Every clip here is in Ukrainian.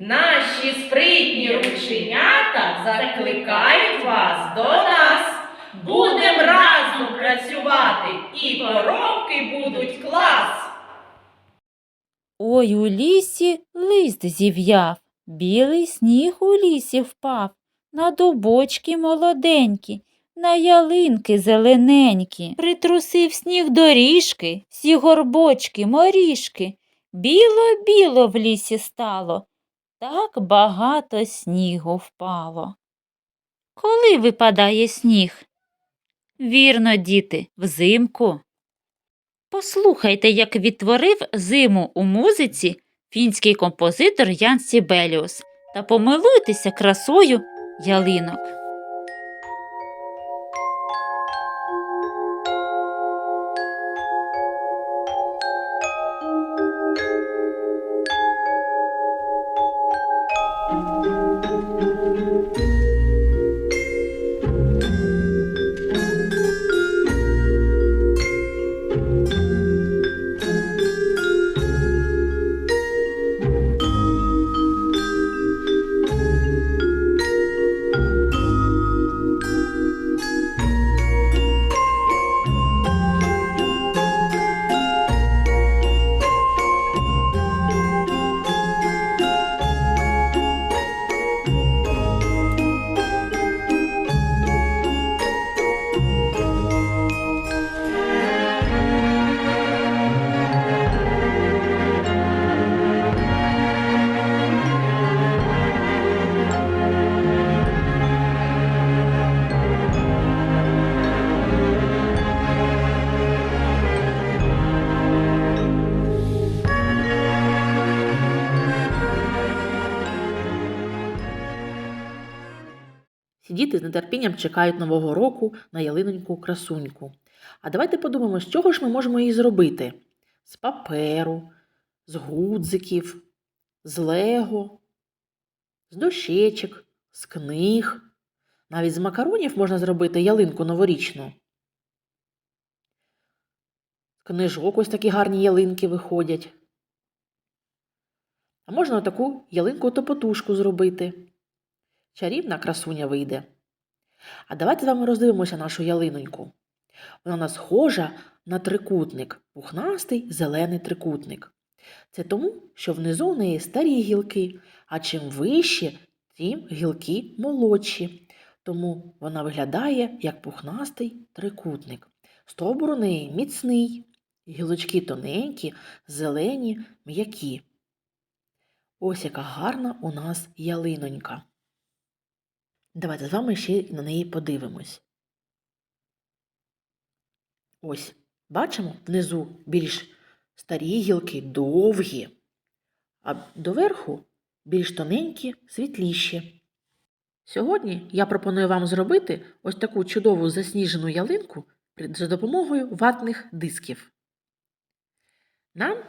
Наші спритні рученята закликають вас до нас. Будем разом працювати, і поробки будуть клас. Ой у лісі лист зів'яв, білий сніг у лісі впав, на дубочки молоденькі, на ялинки зелененькі. Притрусив сніг доріжки, всі горбочки, моріжки. Біло-біло в лісі стало, так багато снігу впало. Коли випадає сніг? Вірно, діти, взимку. Послухайте, як відтворив зиму у музиці фінський композитор Ян Сібеліус та помилуйтеся красою ялинок. Діти з нетерпінням чекають Нового року на ялиноньку красуньку. А давайте подумаємо, з чого ж ми можемо її зробити? З паперу, з гудзиків, з лего, з дощечок, з книг. Навіть з макаронів можна зробити ялинку новорічну. Книжок ось такі гарні ялинки виходять. А можна таку ялинку-топотушку зробити. Чарівна красуня вийде. А давайте з вами роздивимося нашу ялиноньку. Вона схожа на трикутник, пухнастий зелений трикутник. Це тому, що внизу у неї старі гілки, а чим вище, тим гілки молодші. Тому вона виглядає як пухнастий трикутник. Стовбур у неї міцний, гілочки тоненькі, зелені, м'які. Ось яка гарна у нас ялинонька. Давайте з вами ще на неї подивимось. Ось, бачимо внизу більш старі гілки, довгі, а доверху більш тоненькі, світліші. Сьогодні я пропоную вам зробити ось таку чудову засніжену ялинку за допомогою ватних дисків. Нам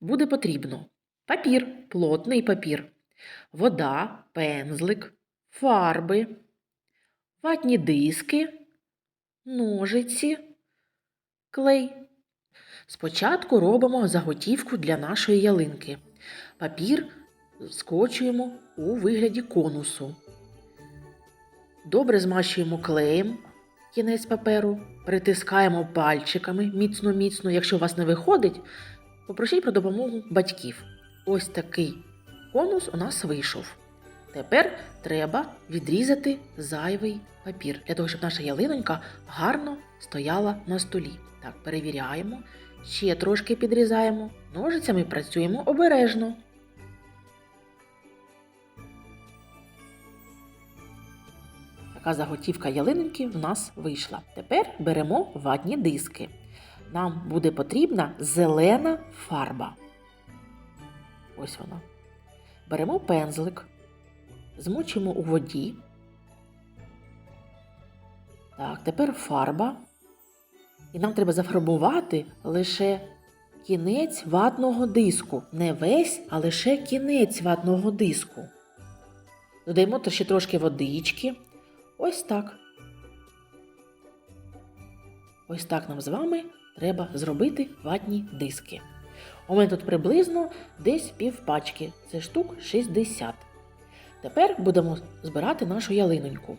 буде потрібно папір, плотний папір, вода, пензлик, фарби, ватні диски, ножиці, клей. Спочатку робимо заготівку для нашої ялинки. Папір скочуємо у вигляді конусу. Добре змащуємо клеєм кінець паперу, притискаємо пальчиками міцно-міцно. Якщо у вас не виходить, попросіть про допомогу батьків. Ось такий конус у нас вийшов. Тепер треба відрізати зайвий папір, для того, щоб наша ялинонька гарно стояла на столі. Так, перевіряємо, ще трошки підрізаємо. Ножицями працюємо обережно. Така заготівка ялиноньки в нас вийшла. Тепер беремо ватні диски. Нам буде потрібна зелена фарба. Ось вона. Беремо пензлик, змочимо у воді. Так, тепер фарба. І нам треба зафарбувати лише кінець ватного диску. Не весь, а лише кінець ватного диску. Додаємо ще трошки водички. Ось так. Ось так нам з вами треба зробити ватні диски. У мене тут приблизно десь пів пачки, це штук 60. Тепер будемо збирати нашу ялиноньку.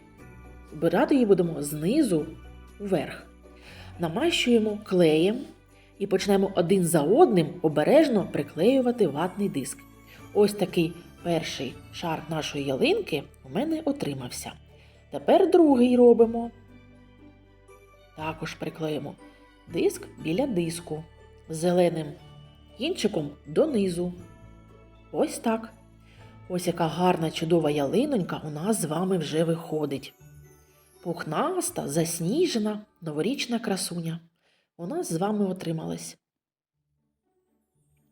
Збирати її будемо знизу вверх. Намащуємо клеєм і почнемо один за одним обережно приклеювати ватний диск. Ось такий перший шар нашої ялинки у мене отримався. Тепер другий робимо. Також приклеїмо диск біля диску зеленим кінчиком донизу. Ось так. Ось яка гарна чудова ялинонька у нас з вами вже виходить. Пухнаста, засніжена, новорічна красуня. У нас з вами отрималась.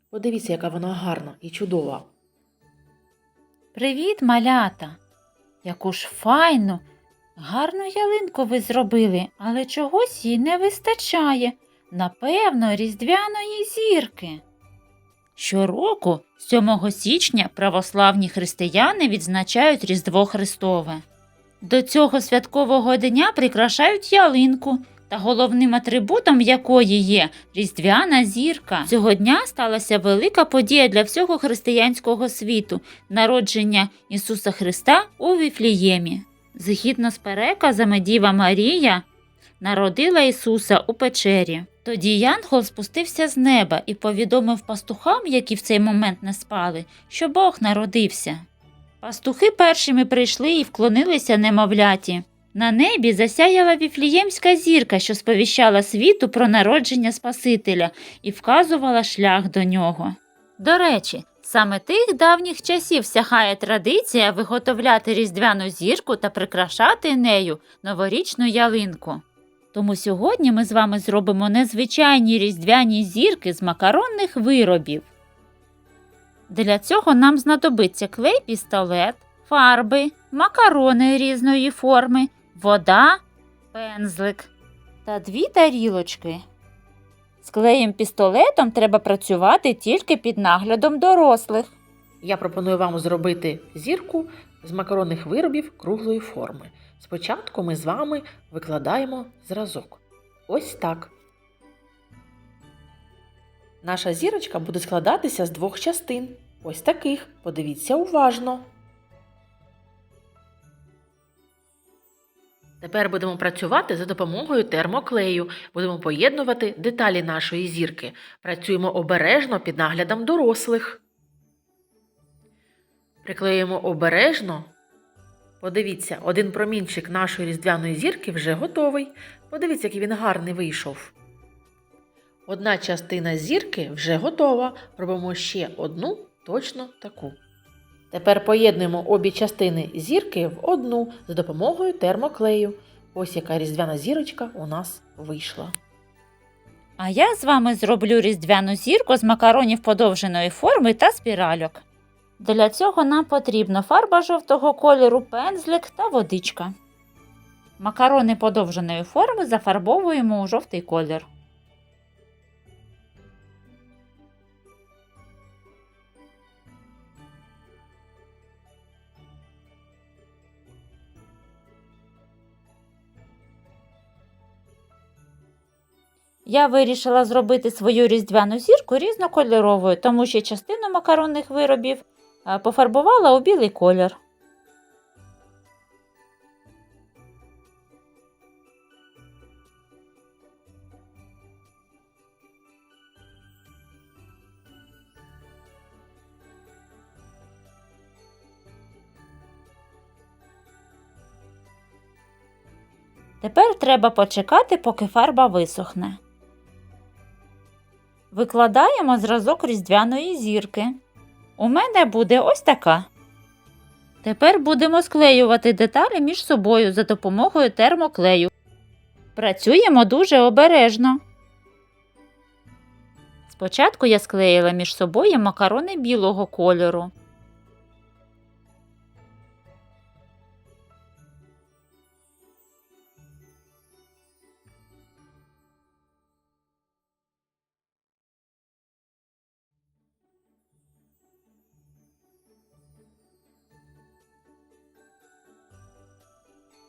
Подивіться, яка вона гарна і чудова. Привіт, малята! Яку ж файну, гарну ялинку ви зробили, але чогось їй не вистачає. Напевно, різдвяної зірки. Щороку, 7 січня, православні християни відзначають Різдво Христове. До цього святкового дня прикрашають ялинку, та головним атрибутом якої є різдвяна зірка. Цього дня сталася велика подія для всього християнського світу народження Ісуса Христа у Віфліємі. Згідно з переказами Діва Марія народила Ісуса у печері. Тоді Янгол спустився з неба і повідомив пастухам, які в цей момент не спали, що Бог народився. Пастухи першими прийшли і вклонилися немовляті. На небі засяяла віфліємська зірка, що сповіщала світу про народження Спасителя і вказувала шлях до нього. До речі, саме тих давніх часів сягає традиція виготовляти різдвяну зірку та прикрашати нею новорічну ялинку. Тому сьогодні ми з вами зробимо незвичайні різдвяні зірки з макаронних виробів. Для цього нам знадобиться клей пістолет, фарби, макарони різної форми, вода, пензлик та дві тарілочки. З клеєм пістолетом треба працювати тільки під наглядом дорослих. Я пропоную вам зробити зірку з макаронних виробів круглої форми. Спочатку ми з вами викладаємо зразок. Ось так. Наша зірочка буде складатися з двох частин. Ось таких. Подивіться уважно. Тепер будемо працювати за допомогою термоклею. Будемо поєднувати деталі нашої зірки. Працюємо обережно під наглядом дорослих. Приклеїмо обережно. Подивіться, один промінчик нашої різдвяної зірки вже готовий. Подивіться, який він гарний вийшов. Одна частина зірки вже готова. Робимо ще одну точно таку. Тепер поєднуємо обі частини зірки в одну за допомогою термоклею. Ось яка різдвяна зірочка у нас вийшла. А я з вами зроблю різдвяну зірку з макаронів подовженої форми та спіральок. Для цього нам потрібна фарба жовтого кольору, пензлик та водичка. Макарони подовженої форми зафарбовуємо у жовтий колір. Я вирішила зробити свою різдвяну зірку різнокольоровою, тому що частину макаронних виробів пофарбувала у білий колір. Тепер треба почекати, поки фарба висохне. Викладаємо зразок різдвяної зірки. У мене буде ось така. Тепер будемо склеювати деталі між собою за допомогою термоклею. Працюємо дуже обережно. Спочатку я склеїла між собою макарони білого кольору.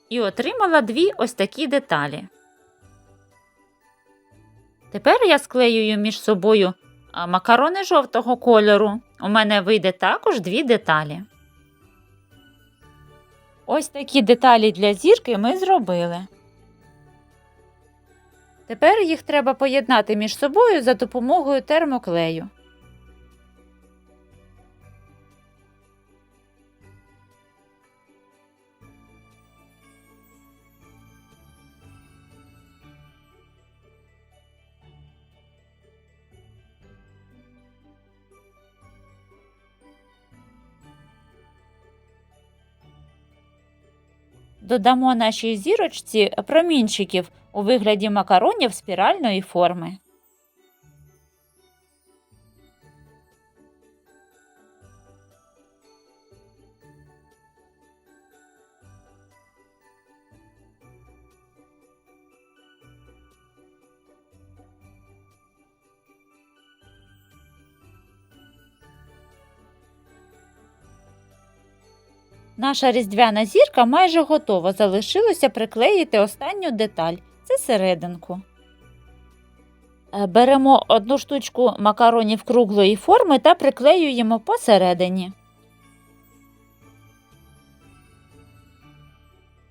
І отримала дві ось такі деталі. Тепер я склеюю між собою макарони жовтого кольору. У мене вийде також дві деталі. Ось такі деталі для зірки ми зробили. Тепер їх треба поєднати між собою за допомогою термоклею. Додамо нашій зірочці промінчиків у вигляді макаронів спіральної форми. Наша різдвяна зірка майже готова. Залишилося приклеїти останню деталь це серединку. Е, Беремо одну штучку макаронів круглої форми та приклеюємо посередині.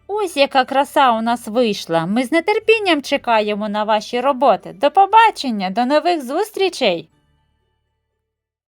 Ось яка краса у нас вийшла. Ми з нетерпінням чекаємо на ваші роботи. До побачення, до нових зустрічей!